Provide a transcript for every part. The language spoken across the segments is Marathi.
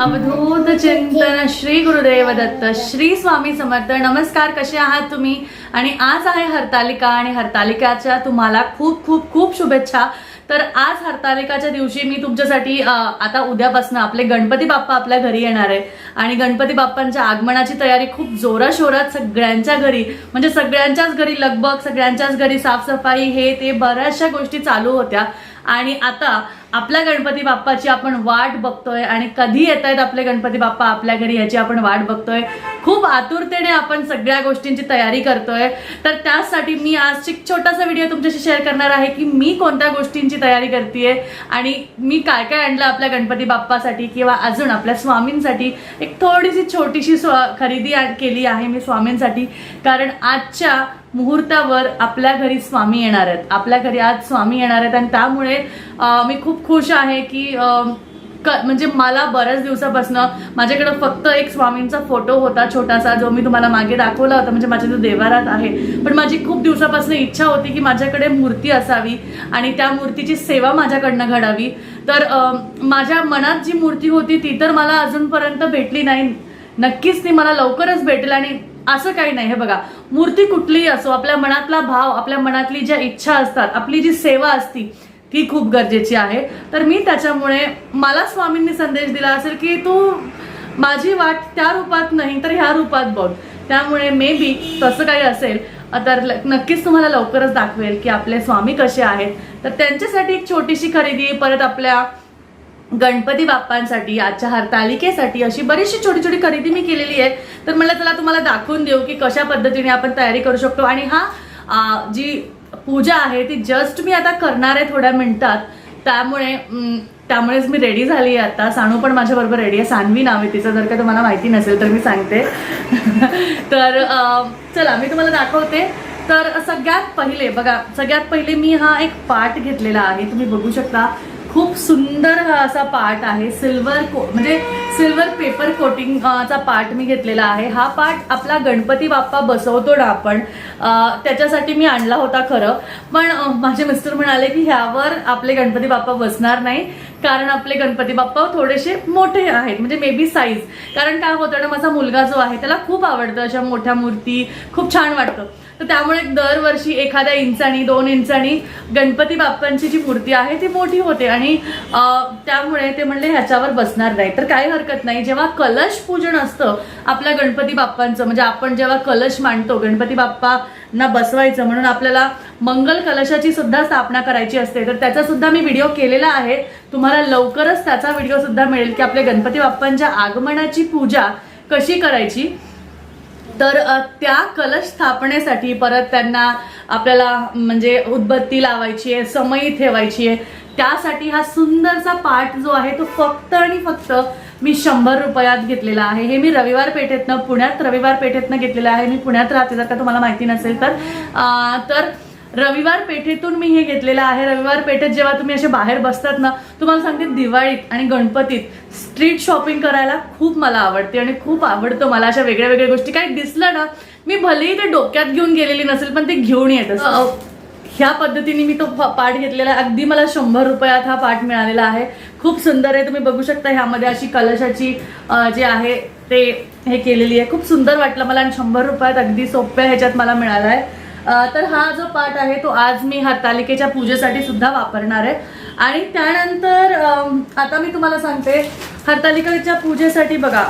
अवधूत चिंतन श्री गुरुदेव दत्त श्री स्वामी समर्थ. नमस्कार कसे आहात तुम्ही? आणि आज आहे हरतालिका आणि हरतालिकाच्या तुम्हाला खूप खूप खूप शुभेच्छा. तर आज हरतालिकाच्या दिवशी मी तुमच्यासाठी आता उद्यापासून आपले गणपती बाप्पा आपल्या घरी येणार आहे. आणि गणपती बाप्पांच्या आगमनाची तयारी खूप जोराशोरात सगळ्यांच्या घरी म्हणजे सगळ्यांच्याच घरी लगबग सगळ्यांच्याच घरी साफसफाई हे ते बऱ्याचशा गोष्टी चालू होत्या. आणि आता आपल्या गणपती बाप्पाची आपण वाट बघतोय आणि कधी येत आहेत आपले गणपती बाप्पा आपल्या घरी याची आपण वाट बघतोय. खूप आतुरतेने आपण सगळ्या गोष्टींची तयारी करतोय. तर त्यासाठी मी आज एक छोटासा व्हिडिओ तुमच्याशी शेअर करणार आहे की मी कोणत्या गोष्टींची तयारी करते आणि मी काय काय आणलं आपल्या गणपती बाप्पासाठी किंवा अजून आपल्या स्वामींसाठी. एक थोडीशी छोटीशी स्व- खरेदी केली आहे मी स्वामींसाठी. कारण आजच्या मुहूर्तावर आपल्या घरी स्वामी येणार आहेत. आपल्या घरी आज स्वामी येणार आहेत आणि त्यामुळे मी खूप खुश आहे की क- म्हणजे मला बऱ्याच दिवसापासून माझ्याकडे फक्त एक स्वामींचा फोटो होता छोटासा जो मी तुम्हाला मागे दाखवला होता म्हणजे माझ्या जो देवारात आहे. पण माझी खूप दिवसापासून इच्छा होती की माझ्याकडे मूर्ती असावी आणि त्या मूर्तीची सेवा माझ्याकडनं घडावी. तर माझ्या मनात जी मूर्ती होती ती तर मला अजूनपर्यंत भेटली नाही. नक्कीच ती मला लवकरच भेटेल आणि असं काही नाही. हे बघा मूर्ती कुठलीही असो आपल्या मनातला भाव आपल्या मनातली ज्या इच्छा असतात आपली जी सेवा असती ती खूप गरजेची आहे. तर मी त्याच्यामुळे मला स्वामींनी संदेश दिला असेल की तू माझी वाट त्या रूपात नाही तर ह्या रूपात बघ. त्यामुळे मे बी तसं काही असेल तर नक्कीच तुम्हाला लवकरच दाखवेल की आपले स्वामी कसे आहेत. तर त्यांच्यासाठी एक छोटीशी खरेदी परत आपल्या गणपती बाप्पांसाठी आजच्या हरतालिकेसाठी अशी बरीचशी छोटी छोटी खरेदी मी केलेली आहे. तर मला चला तुम्हाला दाखवून देऊ की कशा पद्धतीने आपण तयारी करू शकतो. आणि हा जी पूजा आहे ती जस्ट मी आता करणार आहे थोड्या मिनिटात. त्यामुळे त्यामुळेच मी रेडी झाली आहे आता. सानू पण माझ्याबरोबर रेडी आहे. सानवी नाव आहे तिचं. जर का तुम्हाला माहिती नसेल तर मी सांगते. तर चला मी तुम्हाला दाखवते. तर सगळ्यात पहिले बघा सगळ्यात पहिले मी हा एक पाट घेतलेला आहे. तुम्ही बघू शकता. खूप सुंदर हा असा पार्ट आहे. सिल्वर को म्हणजे सिल्वर पेपर कोटिंग पार्ट चा मी घेतलेला आहे. हा पार्ट आपला गणपती बाप्पा बसवतो ना आपण त्याच्यासाठी मी आणला होता खरं. पण माझे मिस्टर म्हणाले की ह्यावर आपले गणपती बाप्पा बसणार नाही कारण आपले गणपती बाप्पा थोडेसे मोठे आहेत म्हणजे मे बी साईज कारण काय होतं ना माझा मुलगा जो आहे त्याला खूप आवडतं अशा मोठ्या मूर्ती खूप छान वाटतं. तर त्यामुळे दरवर्षी एखाद्या इंचानी दोन इंचानी गणपती बाप्पांची जी मूर्ती आहे ती मोठी होते. आणि त्यामुळे ते म्हणले ह्याच्यावर बसणार नाही. तर काय हरकत नाही. जेव्हा कलश पूजन असतं आपल्या गणपती बाप्पांचं म्हणजे आपण जेव्हा कलश मांडतो गणपती बाप्पांना बसवायचं म्हणून आपल्याला मंगल कलशाची सुद्धा स्थापना करायची असते. तर त्याचा सुद्धा मी व्हिडिओ केलेला आहे. तुम्हाला लवकरच त्याचा व्हिडिओ सुद्धा मिळेल की आपल्या गणपती बाप्पांच्या आगमनाची पूजा कशी करायची. तर त्या कलश स्थापनेसाठी परत त्यांना आपल्याला म्हणजे उदबत्ती लावायची आहे समई ठेवायची आहे. त्यासाठी हा सुंदरसा पाठ जो आहे तो फक्त आणि फक्त मी शंभर रुपयात घेतलेला आहे. हे मी रविवार पेठेतनं पुण्यात रविवार पेठेतनं घेतलेलं आहे. मी पुण्यात राहते जर का तुम्हाला माहिती नसेल तर. तर रविवार पेठेतून मी हे घेतलेलं आहे. रविवार पेठेत जेव्हा तुम्ही असे बाहेर बसतात ना तुम्हाला सांगते दिवाळीत आणि गणपतीत स्ट्रीट शॉपिंग करायला खूप मला आवडते आणि खूप आवडतं मला अशा वेगळ्या वेगळ्या गोष्टी. काही दिसलं ना मी भलेही ते डोक्यात घेऊन गेलेली नसेल पण ते घेऊन येत असतं. ह्या पद्धतीने मी तो पाठ घेतलेला आहे. अगदी मला शंभर रुपयात हा पाठ मिळालेला आहे. खूप सुंदर आहे. तुम्ही बघू शकता ह्यामध्ये अशी कलशाची जे आहे ते हे केलेली आहे. खूप सुंदर वाटलं मला आणि शंभर रुपयात अगदी सोप्या ह्याच्यात मला मिळाला आहे. तर हा जो पाठ आहे तो आज मी हरतालिकेच्या पूजेसाठी सुद्धा वापरणार आहे. आणि त्यानंतर आता मी तुम्हाला सांगते हरतालिकेच्या पूजेसाठी बघा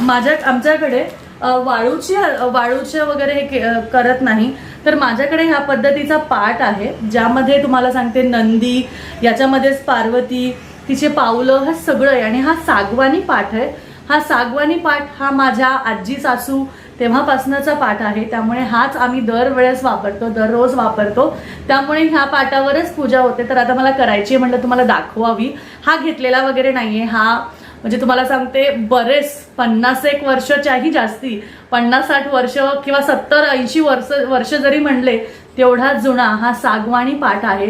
माझ्या आमच्याकडे वाळूची वाळूचे वगैरे हे के- करत नाही. तर माझ्याकडे ह्या पद्धतीचा पाठ आहे ज्यामध्ये तुम्हाला सांगते नंदी याच्यामध्येच पार्वती तिचे पावलं हे सगळं आहे. आणि हा सागवानी पाठ आहे. हा सागवानी पाठ हा माझ्या आजी सासू तेव्हापासनाचा पाठ आहे. त्यामुळे हाच आम्ही दरवेळेस वापरतो दररोज वापरतो. त्यामुळे ह्या पाठावरच पूजा होते. तर आता मला करायची म्हटलं तुम्हाला दाखवावी. हा घेतलेला वगैरे नाहीये. हा म्हणजे तुम्हाला सांगते बरेच पन्नास एक वर्षाच्याही जास्ती पन्नास साठ वर्ष किंवा सत्तर ऐंशी वर्ष वर्ष जरी म्हणले तेवढा जुना हा सागवाणी पाठ आहे.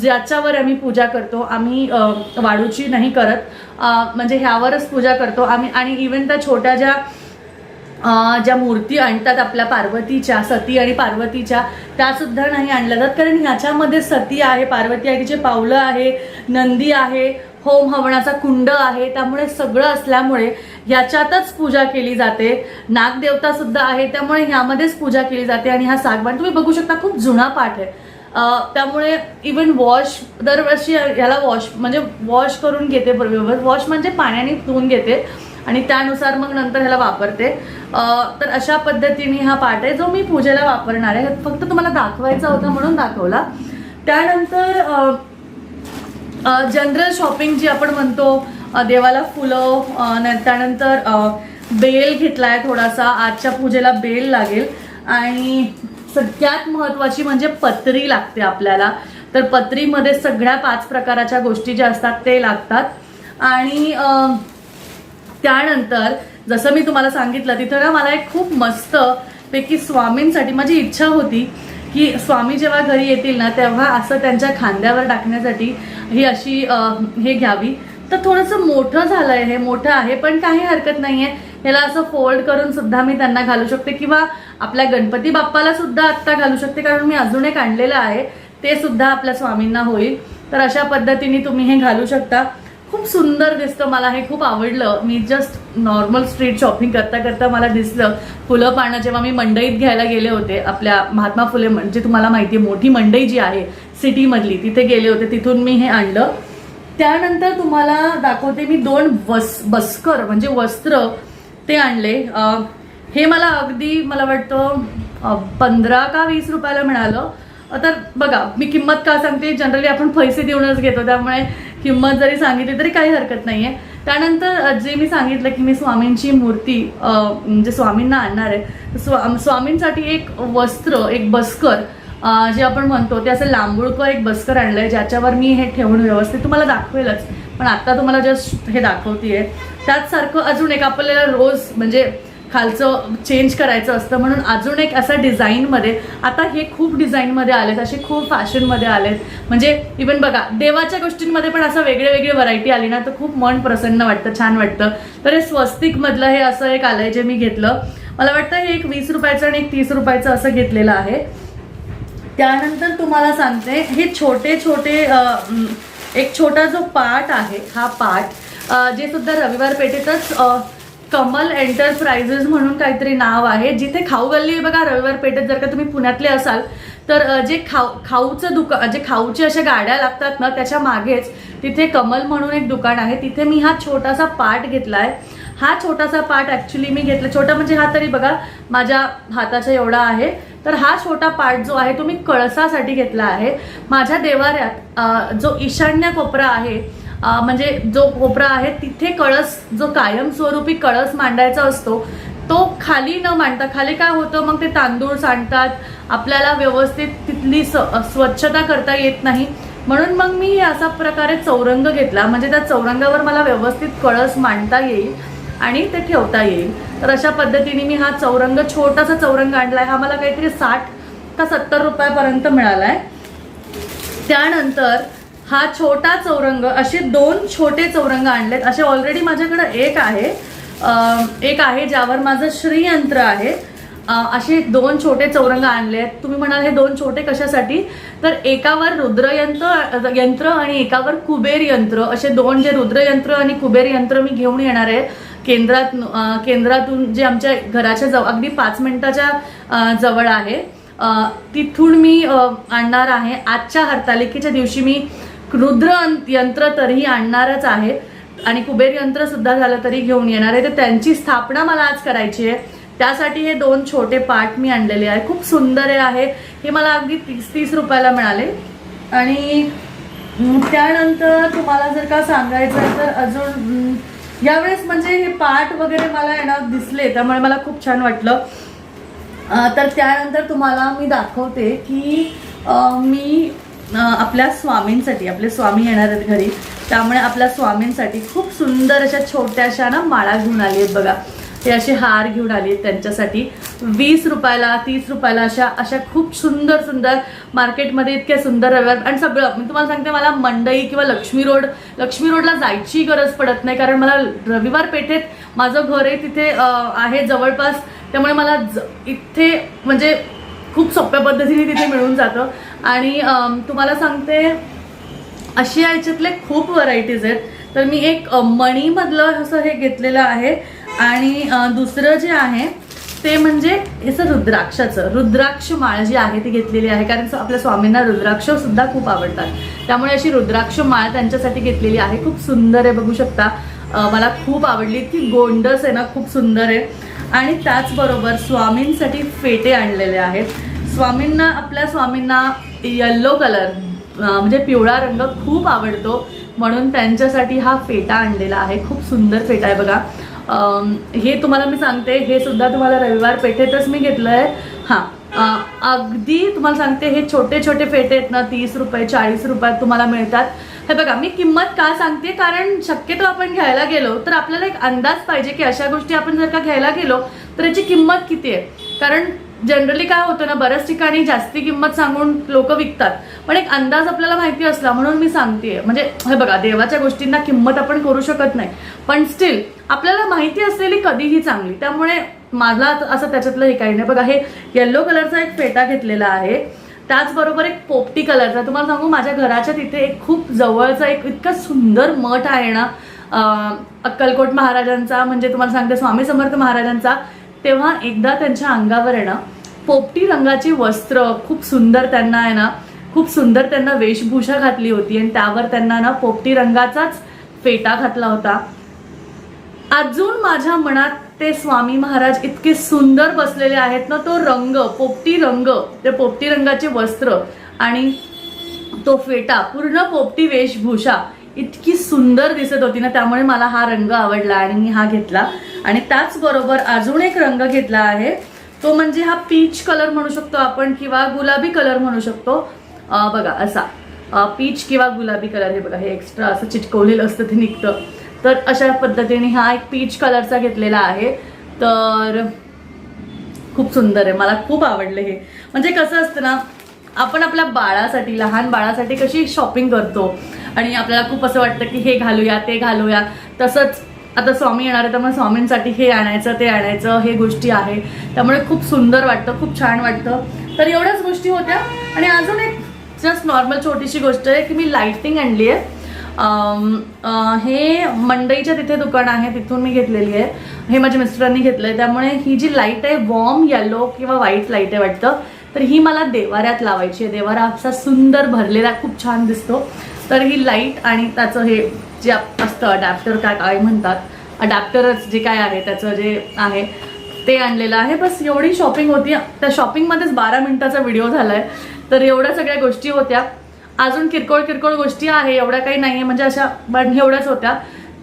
ज्याच्यावर आम्ही पूजा करतो आम्ही वाढूची वाळूची नाही करत. म्हणजे ह्यावरच पूजा करतो आम्ही. आणि इवन त्या छोट्या ज्या ज्या मूर्ती आणतात आपल्या पार्वतीच्या सती आणि पार्वतीच्या त्यासुद्धा नाही आणल्या जात. कारण ह्याच्यामध्ये सती आहे पार्वती आहे तिचे पावलं आहे नंदी आहे होम हवनाचा कुंड आहे त्यामुळे सगळं असल्यामुळे याच्यातच पूजा केली जाते. नागदेवता सुद्धा आहे त्यामुळे ह्यामध्येच पूजा केली जाते आणि हा सागवान तुम्ही बघू शकता खूप जुना पाठ आहे. त्यामुळे इवन वॉश दरवर्षी ह्याला वॉश म्हणजे वॉश करून घेते बरोबर वॉश म्हणजे पाण्याने धुवून घेते आणि त्यानुसार मग नंतर ह्याला वापरते. तर अशा पद्धतीने हा पाठ आहे जो मी पूजेला वापरणार आहे. फक्त तुम्हाला दाखवायचा होता म्हणून दाखवला. त्यानंतर जनरल शॉपिंग जी आपण म्हणतो देवाला फुलं न- त्यानंतर बेल घेतलाय थोडासा आजच्या पूजेला बेल लागेल. आणि सगळ्यात महत्वाची म्हणजे पत्री लागते आपल्याला. तर पत्रीमध्ये सगळ्या पाच प्रकाराच्या गोष्टी ज्या असतात ते लागतात. आणि त्यानंतर जसं मी तुम्हाला सांगितलं तिथं ना मला एक खूप मस्त पैकी स्वामींसाठी माझी इच्छा होती. की स्वामी जेव्हा घरी येतील ना तेव्हा असं त्यांच्या खांद्यावर टाकण्यासाठी ही अशी हे घ्यावी. तर थोडंसं मोठं झालं आहे हे मोठं आहे पण काही हरकत नाही आहे ह्याला असं फोल्ड करून सुद्धा मी त्यांना घालू शकते किंवा आपल्या गणपती बाप्पाला सुद्धा आत्ता घालू शकते कारण मी अजून एक आणलेलं आहे. ते सुद्धा आपल्या स्वामींना होईल. तर अशा पद्धतीने तुम्ही हे घालू शकता. खूप सुंदर दिसतं मला हे खूप आवडलं. मी जस्ट नॉर्मल स्ट्रीट शॉपिंग करता करता मला दिसलं. फुलं पानं जेव्हा मी मंडईत घ्यायला गेले होते आपल्या महात्मा फुले म्हणजे तुम्हाला माहिती आहे मोठी मंडई जी आहे सिटीमधली तिथे गेले होते तिथून मी हे आणलं. त्यानंतर तुम्हाला दाखवते मी दोन वस बस्कर म्हणजे वस्त्र ते आणले. हे मला अगदी मला वाटतं पंधरा का वीस रुपयाला मिळालं. तर बघा मी किंमत का सांगते? जनरली आपण पैसे देऊनच घेतो त्यामुळे किंमत जरी सांगितली तरी काही हरकत नाही आहे त्यानंतर जे मी सांगितलं की मी स्वामींची मूर्ती म्हणजे स्वामींना आणणार आहे स्वा स्वामींसाठी एक वस्त्र एक बस्कर जे आपण म्हणतो ते असं लांबुळकं एक बस्कर आहे ज्याच्यावर मी हे ठेवून व्यवस्थित तुम्हाला दाखवेलच. पण आत्ता तुम्हाला जस्ट हे दाखवते आहे त्याचसारखं अजून एक आपल्याला रोज म्हणजे खालचं चेंज करायचं असतं. म्हणून अजून एक असा डिझाईनमध्ये आता हे खूप डिझाईनमध्ये आलेत असे खूप फॅशनमध्ये आलेत. म्हणजे इवन बघा देवाच्या गोष्टींमध्ये पण असं वेगळे वेगळे व्हरायटी आली ना तर खूप मन प्रसन्न वाटतं छान वाटतं. तर हे स्वस्तिकमधलं हे असं एक आलंय जे मी घेतलं. मला वाटतं हे एक वीस रुपयाचं आणि एक तीस रुपयाचं असं घेतलेलं आहे. त्यानंतर तुम्हाला सांगते हे छोटे छोटे एक छोटा जो पाट आहे हा पाट जे सुद्धा रविवार पेठेतच कमल एंटरप्राइजेस म्हणून काहीतरी नाव आहे जिथे खाऊ गल्ली बघा रविवार पेठेत जर का तुम्ही पुण्यातले असाल तर जे खाऊ खाऊचं दुकान जे खाऊचे अशा गाड्या लागतात ना त्याच्या मागेच तिथे कमल म्हणून एक दुकान आहे. तिथे मी हा छोटासा पार्ट घेतला आहे हा छोटासा पार्ट ॲक्च्युली मी घेतला. छोटा म्हणजे हा तरी बघा माझ्या हाताचा एवढा आहे. तर हा छोटा पार्ट जो आहे तो मी कळसासाठी घेतला आहे. माझ्या देवाऱ्यात जो ईशान्य कोपरा आहे म्हणजे जो कोपरा आहे तिथे कळस जो कायमस्वरूपी कळस मांडायचा असतो तो खाली न मांडता खाली काय होतं? मग ते तांदूळ सांडतात आपल्याला व्यवस्थित तिथली स- स्वच्छता करता येत नाही. म्हणून मग मी असा प्रकारे चौरंग घेतला. म्हणजे त्या चौरंगावर मला व्यवस्थित कळस मांडता येईल आणि ते ठेवता येईल. तर अशा पद्धतीने मी हा चौरंग छोटासा चौरंग आणला आहे हा मला काहीतरी साठ का सत्तर रुपयापर्यंत मिळाला आहे त्यानंतर हा छोटा चौरंग असे दोन छोटे चौरंग आणलेत. असे ऑलरेडी माझ्याकडे एक आहे. एक आहे ज्यावर माझं श्रीयंत्र आहे. असे दोन छोटे चौरंग आणले आहेत. तुम्ही म्हणाल हे दोन छोटे कशासाठी? तर एकावर रुद्रयंत्र यंत्र आणि एकावर कुबेर यंत्र. असे दोन जे रुद्रयंत्र आणि कुबेर यंत्र मी घेऊन येणार आहे. केंद्रात केंद्रातून जे आमच्या घराच्या जवळ अगदी पाच मिनिटाच्या जवळ आहे. तिथून मी आणणार आहे. आजच्या हरतालिकेच्या दिवशी मी रुद्र यंत्र तरीही आणणारच आहे. आणि कुबेर यंत्र सुद्धा झालं तरी घेऊन येणार आहे. तर त्यांची स्थापना मला आज करायची आहे. त्यासाठी हे दोन छोटे पार्ट मी आणलेले आहे. खूप सुंदर हे आहे. हे मला अगदी तीस तीस रुपयाला मिळाले. आणि त्यानंतर तुम्हाला जर का सांगायचं आहे तर अजून यावेळेस म्हणजे हे पार्ट वगैरे मला येणार दिसले त्यामुळे मला खूप छान वाटलं. तर त्यानंतर तुम्हाला मी दाखवते की मी आपल्या स्वामींसाठी आपले स्वामी येणार आहेत घरी. त्यामुळे आपल्या स्वामींसाठी खूप सुंदर अशा छोट्याशा ना माळा घेऊन आली आहेत बघा. ते असे हार घेऊन आली आहेत त्यांच्यासाठी. वीस रुपयाला तीस रुपयाला अशा अशा खूप सुंदर सुंदर मार्केटमध्ये इतक्या सुंदर रविवार आणि सगळं मी तुम्हाला सांगते मला मंडई किंवा लक्ष्मी रोड लक्ष्मी रोडला जायची गरज पडत नाही कारण मला रविवार पेठेत माझं घर आहे तिथे आहे जवळपास. त्यामुळे मला ज- इथे म्हणजे खूप सोप्या पद्धतीने तिथे मिळून जातं. आणि तुम्हाला सांगते अशी याच्यातले खूप व्हरायटीज आहेत. तर मी एक मणीमधलं असं हे घेतलेलं आहे. आणि दुसरं जे आहे ते म्हणजे असं रुद्राक्षाचं. रुद्राक्ष माळ जी आहे ती घेतलेली आहे. कारण आपल्या स्वामींना रुद्राक्षसुद्धा खूप आवडतात. त्यामुळे अशी रुद्राक्ष माळ त्यांच्यासाठी घेतलेली आहे. खूप सुंदर आहे बघू शकता. मला खूप आवडली. ती गोंडस आहे ना खूप सुंदर आहे. आणि त्याचबरोबर स्वामींसाठी फेटे आणलेले आहेत. स्वामींना आपल्या स्वामींना येल्लो कलर म्हणजे पिवळा रंग खूप आवडतो. म्हणून त्यांच्यासाठी हा फेटा आणलेला आहे. खूप सुंदर फेटा आहे बघा. हे तुम्हाला मी सांगते. हे सुद्धा तुम्हाला रविवार पेठेतच मी घेतलं आहे हां अगदी तुम्हाला सांगते हे छोटे छोटे फेटे आहेत ना तीस रुपये चाळीस रुपयात तुम्हाला मिळतात. हे बघा मी किंमत का सांगते? कारण शक्यतो आपण घ्यायला गेलो तर आपल्याला एक अंदाज पाहिजे की अशा गोष्टी आपण जर का घ्यायला गेलो तर याची किंमत किती आहे? कारण जनरली काय होतं ना बऱ्याच ठिकाणी जास्ती किंमत सांगून लोक विकतात. पण एक अंदाज आपल्याला माहिती असला म्हणून मी सांगते म्हणजे हे बघा देवाच्या गोष्टींना किंमत आपण करू शकत नाही. पण स्टील आपल्याला माहिती असलेली कधीही चांगली. त्यामुळे माझा असं त्याच्यातलं हे काही नाही. बघा हे येल्लो कलरचा एक फेटा घेतलेला आहे. त्याचबरोबर एक पोपटी कलरचा तुम्हाला सांगू माझ्या घराच्या तिथे एक खूप जवळचा एक इतका सुंदर मठ आहे ना अक्कलकोट महाराजांचा. म्हणजे तुम्हाला सांगते स्वामी समर्थ महाराजांचा. तेव्हा एकदा त्यांच्या अंगावर आहे ना पोपटी रंगाची वस्त्र खूप सुंदर त्यांना आहे ना खूप सुंदर त्यांना वेशभूषा घातली होती आणि त्यावर त्यांना ना पोपटी रंगाचाच फेटा घातला होता. अजून माझ्या मनात ते स्वामी महाराज इतके सुंदर बसलेले आहेत ना तो रंग पोपटी रंग ते पोपटी रंगाचे वस्त्र आणि तो फेटा पूर्ण पोपटी वेशभूषा इतकी सुंदर दिसत होती ना त्यामुळे मला हा रंग आवडला आणि मी हा घेतला. आणि त्याचबरोबर अजून एक रंग घेतला आहे. तो म्हणजे हा पीच कलर म्हणू शकतो आपण किंवा गुलाबी कलर म्हणू शकतो. बघा असा. पीच किंवा गुलाबी कलर हे बघा हे एक्स्ट्रा असं चिटकवलेलं असतं ते निघतं. तर अशा पद्धतीने हा एक पीच कलरचा घेतलेला आहे. तर खूप सुंदर आहे. मला खूप आवडले हे. म्हणजे कसं असतं ना आपण आपल्या बाळासाठी लहान बाळासाठी कशी शॉपिंग करतो? आणि आपल्याला खूप असं वाटतं की हे घालूया ते घालूया. तसंच आता स्वामी येणार आहे त्यामुळे स्वामींसाठी हे आणायचं ते आणायचं हे गोष्टी आहे त्यामुळे खूप सुंदर वाटतं खूप छान वाटतं. तर एवढ्याच गोष्टी होत्या. आणि अजून एक जस्ट नॉर्मल छोटीशी गोष्ट आहे की मी लाइटिंग आणली आहे. हे मंडईच्या तिथे दुकान आहे तिथून मी घेतलेली आहे. हे माझ्या मिस्टरांनी घेतलं आहे त्यामुळे ही जी लाइट आहे वॉर्म येलो किंवा व्हाईट लाइट आहे वाटतं तर ही मला देवाऱ्यात लावायची आहे. देवारा असा सुंदर भरलेला खूप छान दिसतो. तर ही लाइट आणि त्याचं हे जे असतं अडॅप्टर काय काय म्हणतात अडॅप्टरच जे काय आहे त्याचं जे आहे ते आणलेलं आहे. बस एवढी शॉपिंग होती. त्या शॉपिंगमध्येच बारा मिनिटाचा व्हिडिओ झालाय. तर एवढ्या सगळ्या गोष्टी होत्या. अजून किरकोळ किरकोळ गोष्टी आहे. एवढ्या काही नाही आहे म्हणजे अशा पण एवढ्याच होत्या.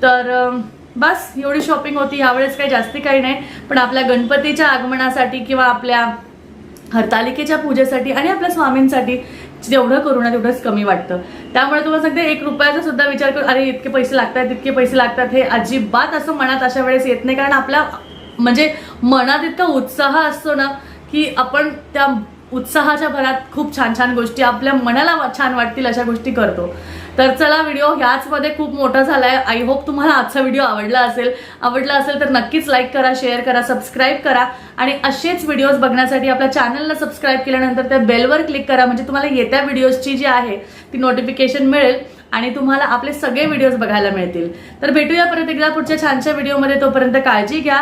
तर बस एवढी शॉपिंग होती. यावेळेस काही जास्ती काही नाही. पण आपल्या गणपतीच्या आगमनासाठी किंवा आपल्या हरतालिकेच्या पूजेसाठी आणि आपल्या स्वामींसाठी जेवढं करू ना तेवढंच कमी वाटतं. त्यामुळे तुम्हाला सांगते एक रुपयाचा सुद्धा विचार करू अरे इतके पैसे लागतात इतके पैसे लागतात हे अजिबात असं मनात अशा वेळेस येत नाही. कारण आपल्या म्हणजे मनात इतका उत्साह असतो ना की आपण त्या उत्साहाच्या भरात खूप छान छान गोष्टी आपल्या मनाला छान वाटतील अशा गोष्टी करतो. तर चला व्हिडिओ ह्याचमध्ये खूप मोठा झालाय. आय होप तुम्हाला आजचा व्हिडिओ आवडला असेल. आवडला असेल तर नक्कीच लाईक करा शेअर करा सबस्क्राईब करा. आणि असेच व्हिडिओज बघण्यासाठी आपल्या चॅनलला सबस्क्राईब केल्यानंतर त्या बेलवर क्लिक करा. म्हणजे तुम्हाला येत्या व्हिडिओजची जी आहे ती नोटिफिकेशन मिळेल आणि तुम्हाला आपले सगळे व्हिडिओज बघायला मिळतील. तर भेटूया परत एकदा पुढच्या छानशा व्हिडिओमध्ये तोपर्यंत काळजी घ्या.